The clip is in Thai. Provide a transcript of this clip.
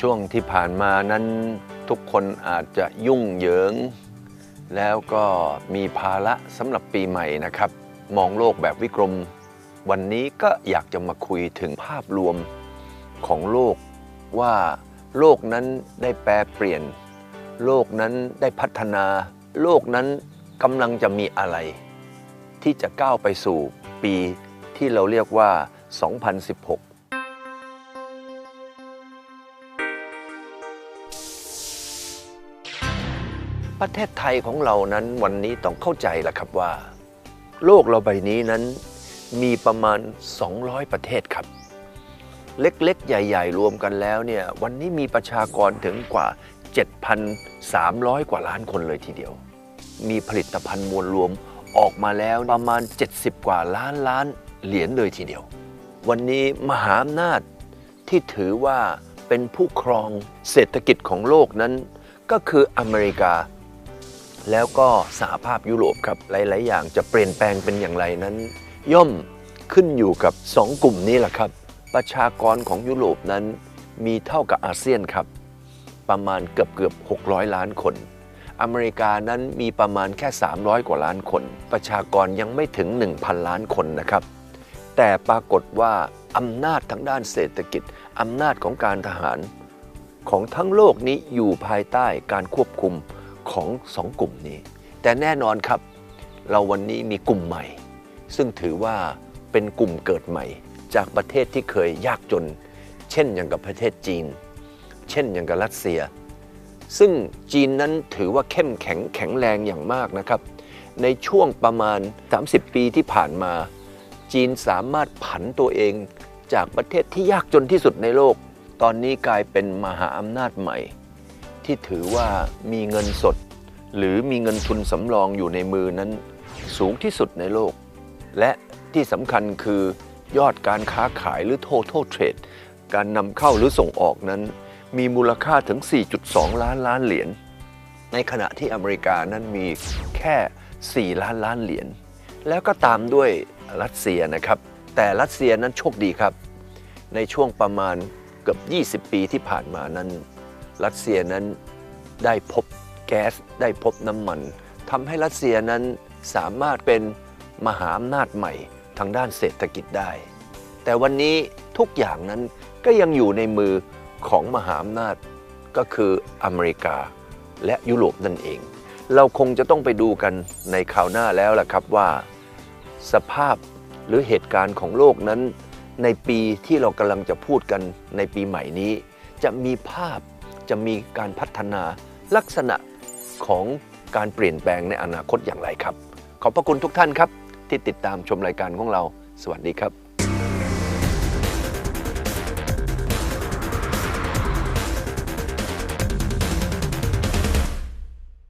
ช่วงที่ผ่านมานั้นทุกคนอาจจะยุ่งเหยิง แล้วก็มีภาระสำหรับปีใหม่นะครับ มองโลกแบบวิกรม วันนี้ก็อยากจะมาคุยถึงภาพรวมของโลกว่าโลกนั้นได้แปรเปลี่ยน โลกนั้นได้พัฒนา โลกนั้นกำลังจะมีอะไร ที่จะก้าวไปสู่ปีที่เราเรียกว่า 2016 ประเทศไทยของเรานั้นวันนี้ต้องเข้าใจแหละครับว่า โลกเราใบนี้นั้นมีประมาณ 200 ประเทศครับ เล็กๆ ใหญ่ ๆ รวมกันแล้วเนี่ยวันนี้มีประชากรถึงกว่า 7,300 กว่าล้านคนเลยทีเดียว มีผลิตภัณฑ์มวลรวมออกมาแล้วประมาณ 70 กว่าล้านล้านเหรียญเลยทีเดียว วันนี้มหาอำนาจที่ถือว่าเป็นผู้ครองเศรษฐกิจของโลกนั้น ก็คืออเมริกา แล้วก็สหภาพยุโรปครับหลาย ๆ อย่างจะเปลี่ยนแปลงเป็นอย่างไรนั้น ย่อมขึ้นอยู่กับ 2 กลุ่มนี้แหละครับ ประชากรของยุโรปนั้นมีเท่ากับอาเซียนครับ ประมาณเกือบเกือบ600 ล้านคน อเมริกานั้นมีประมาณแค่ 300 กว่าล้านคน ประชากรยังไม่ถึง 1,000 ล้านคนนะครับ แต่ปรากฏว่าอำนาจทางด้านเศรษฐกิจอำนาจของการทหาร ของทั้งโลกนี้อยู่ภายใต้การควบคุม ของสองกลุ่มนี้ แต่แน่นอนครับ เราวันนี้มีกลุ่มใหม่ ซึ่งถือว่าเป็นกลุ่มเกิดใหม่ จากประเทศที่เคยยากจน เช่นอย่างกับประเทศจีน เช่นอย่างกับรัสเซีย ซึ่งจีนนั้นถือว่าเข้มแข็งแข็งแรงอย่างมากนะครับ ในช่วงประมาณ 30 ปีที่ผ่านมา จีนสามารถผันตัวเองจากประเทศที่ยากจนที่สุดในโลก ตอนนี้กลายเป็นมหาอำนาจใหม่ ที่ถือว่ามีเงินสด หรือมีเงินทุนสำรองอยู่ในมือนั้น สูงที่สุดในโลก และที่สำคัญคือยอดการค้าขายหรือ total trade การนำเข้าหรือส่งออกนั้น มีมูลค่าถึง 4.2 ล้านล้านเหรียญ ในขณะที่อเมริกานั้นมีแค่ 4 ล้านล้านเหรียญ แล้วก็ตามด้วยรัสเซียนะครับ แต่รัสเซียนั้นโชคดีครับ ในช่วงประมาณเกือบ 20 ปีที่ผ่านมานั้น รัสเซียนั้นได้พบแก๊สได้พบน้ำมันทำให้รัสเซียนั้นสามารถเป็นมหาอำนาจใหม่ทางด้านเศรษฐกิจได้ แต่วันนี้ทุกอย่างนั้นก็ยังอยู่ในมือของมหาอำนาจก็คืออเมริกาและยุโรปนั่นเอง เราคงจะต้องไปดูกันในคราวหน้าแล้วล่ะครับว่า สภาพหรือเหตุการณ์ของโลกนั้น ในปีที่เรากำลังจะพูดกันในปีใหม่นี้ จะมีภาพ จะมีการพัฒนาลักษณะของการเปลี่ยนแปลงในอนาคตอย่างไรครับ ขอบพระคุณทุกท่านครับ ที่ติดตามชมรายการของเรา สวัสดีครับ